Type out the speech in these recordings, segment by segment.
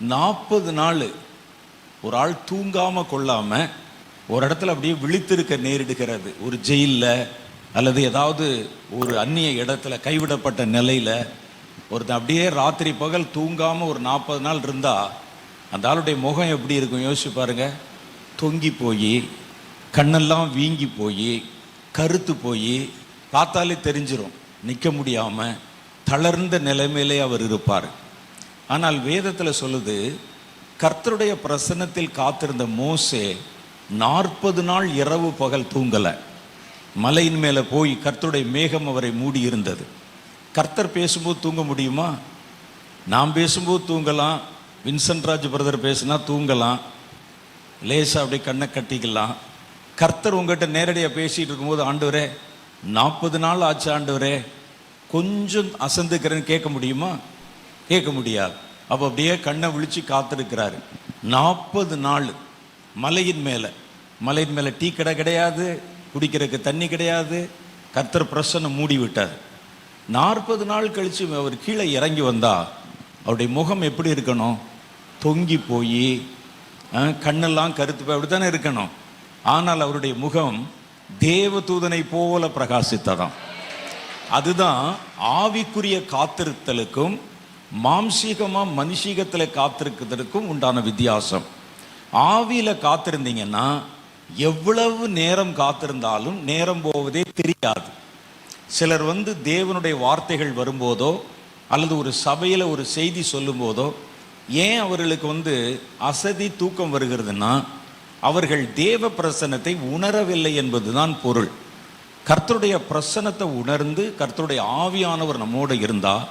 நாற்பது நாள் ஒரு ஆள் தூங்காமல் கொள்ளாமல் ஒரு இடத்துல அப்படியே விழித்திருக்க நேரிடுகிறது. ஒரு ஜெயிலில் அல்லது ஏதாவது ஒரு அந்நிய இடத்துல கைவிடப்பட்ட நிலையில் ஒருத்தன் அப்படியே ராத்திரி பகல் தூங்காமல் ஒரு நாற்பது நாள் இருந்தால் அந்த ஆளுடைய முகம் எப்படி இருக்கும்? யோசிச்சு பாருங்க. தொங்கி போய் கண்ணெல்லாம் வீங்கி போய் கருத்து போய் பார்த்தாலே தெரிஞ்சிடும் நிற்க முடியாமல் தளர்ந்த நிலைமையிலே அவர் இருப்பார். ஆனால் வேதத்தில் சொல்லுது கர்த்தருடைய பிரசன்னத்தில் காத்திருந்த மோசே நாற்பது நாள் இரவு பகல் தூங்கலை. மலையின் மேலே போய் கர்த்தருடைய மேகம் அவரை மூடி இருந்தது. கர்த்தர் பேசும்போது தூங்க முடியுமா? நாம் பேசும்போது தூங்கலாம். வின்சென்ட் ராஜ் பிரதர் பேசுனா தூங்கலாம். லேசாக அப்படியே கண்ணை கட்டிக்கலாம். கர்த்தர் உங்கள்கிட்ட நேரடியாக பேசிகிட்டு இருக்கும்போது ஆண்டவரே நாற்பது நாள் ஆச்சு ஆண்டவரே கொஞ்சம் அசந்துக்கிறேன்னு கேட்க முடியுமா? கேட்க முடியாது. அப்போ அப்படியே கண்ணை விழிச்சு காத்திருக்கிறாரு. நாற்பது நாள் மலையின் மேலே மலையின் மேலே டீ கடை கிடையாது குடிக்கிறதுக்கு தண்ணி கிடையாது கர்த்தர் பிரசன்னம் மூடி விட்டார் நாற்பது நாள் கழித்து அவர் கீழே இறங்கி வந்தா அவருடைய முகம் எப்படி இருக்கணும்? தொங்கி போய் கண்ணெல்லாம் கருத்து போய் அப்படி தானே இருக்கணும்? ஆனால் அவருடைய முகம் தேவதூதனை போல பிரகாசித்ததாம். அதுதான் ஆவிக்குரிய காத்திருத்தலுக்கும் மாம்சீகமாக மனுஷீகத்தில் காத்திருக்கிறதுக்கும் உண்டான வித்தியாசம். ஆவியில் காத்திருந்தீங்கன்னா எவ்வளவு நேரம் காத்திருந்தாலும் நேரம் போவதே தெரியாது. சிலர் வந்து தேவனுடைய வார்த்தைகள் வரும்போதோ அல்லது ஒரு சபையில் ஒரு செய்தி சொல்லும்போதோ ஏன் அவர்களுக்கு வந்து அசதி தூக்கம் வருகிறதுனா அவர்கள் தேவ பிரசனத்தை உணரவில்லை என்பதுதான் பொருள். கர்த்தருடைய பிரசன்னத்தை உணர்ந்து கர்த்தருடைய ஆவியானவர் நம்மோடு இருந்தால்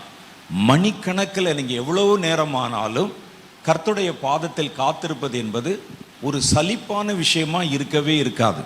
மணிக்கணக்கில் நீங்கள் எவ்வளவு நேரமானாலும் கர்த்துடைய பாதத்தில் காத்திருப்பது என்பது ஒரு சலிப்பான விஷயமா இருக்கவே இருக்காது.